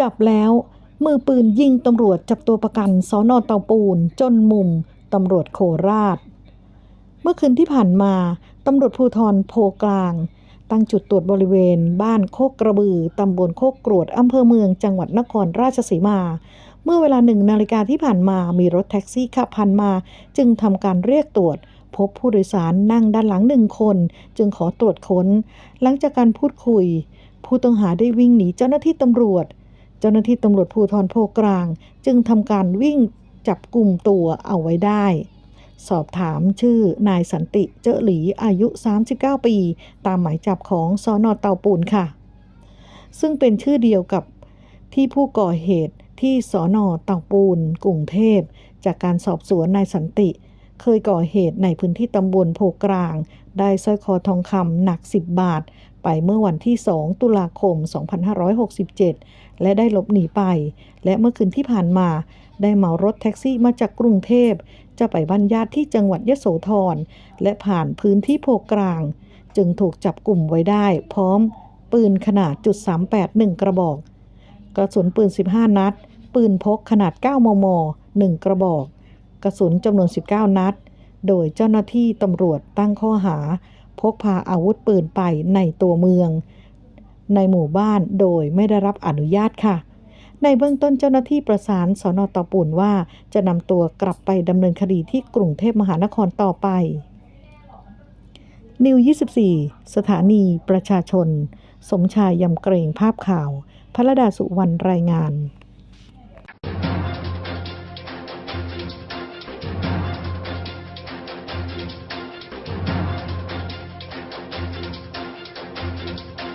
จับแล้ว มือปืนยิงตำรวจจับตัวประกันสอนอเตาปูน จนมุมตำรวจโคราช เมื่อคืนที่ผ่านมาตำรวจภูธรโพกลาง ตั้งจุดตรวจบริเวณ บ้านโคกกระบือตำบลโคกกรวดอำเภอเมืองจังหวัดนครราชสีมา เมื่อเวลาหนึ่งนาฬิกาที่ผ่านมามีรถแท็กซี่ขับผ่านมา จึงทำการเรียกตรวจพบผู้โดยสารนั่งด้านหลังหนึ่งคน จึงขอตรวจค้น หลังจากการพูดคุย ผู้ต้องหาได้วิ่งหนีเจ้าหน้าที่ตำรวจ เจ้าหน้าที่ตำรวจภูธรโพกลาง จึงทำการวิ่งจับกลุ่มตัวเอาไว้ได้ สอบถามชื่อนายสันติเจอหลีอายุ 39 ปี ตามหมายจับของสอนอเตาปูนค่ะ ซึ่งเป็นชื่อเดียวกับที่ผู้ก่อเหตุที่สอนอเตาปูนกรุงเทพ จากการสอบสวนนายสันติ เคยก่อเหตุในพื้นที่ตำบลโพกลาง ได้สร้อยคอทองคำหนัก 10 บาท ไปเมื่อวันที่ 2 ตุลาคม 2567 และได้หลบหนีไป และเมื่อคืนที่ผ่านมา ได้เหมารถแท็กซี่มาจากกรุงเทพ จะไปบ้านญาติที่จังหวัดยโสธร และผ่านพื้นที่โพกลาง จึงถูกจับกลุ่มไว้ได้ พร้อมปืนขนาดจุด38 1 กระบอก กระสุนปืน 15 นัด ปืนพกขนาด 9 มม 1 กระบอก กระสุนจำนวน 19 นัด โดยเจ้าหน้าที่ตำรวจตั้งข้อหา พกพาอาวุธปืนไปในตัวเมือง ในหมู่บ้านโดยไม่ได้รับอนุญาตค่ะ ในเบื้องต้นเจ้าหน้าที่ประสานสอนอตาปูนว่าจะนำตัวกลับไปดำเนินคดีที่กรุงเทพมหานครต่อไป นิว 24 สถานีประชาชน สมชายยำเกรงภาพข่าวพระดาสุวรรณรายงาน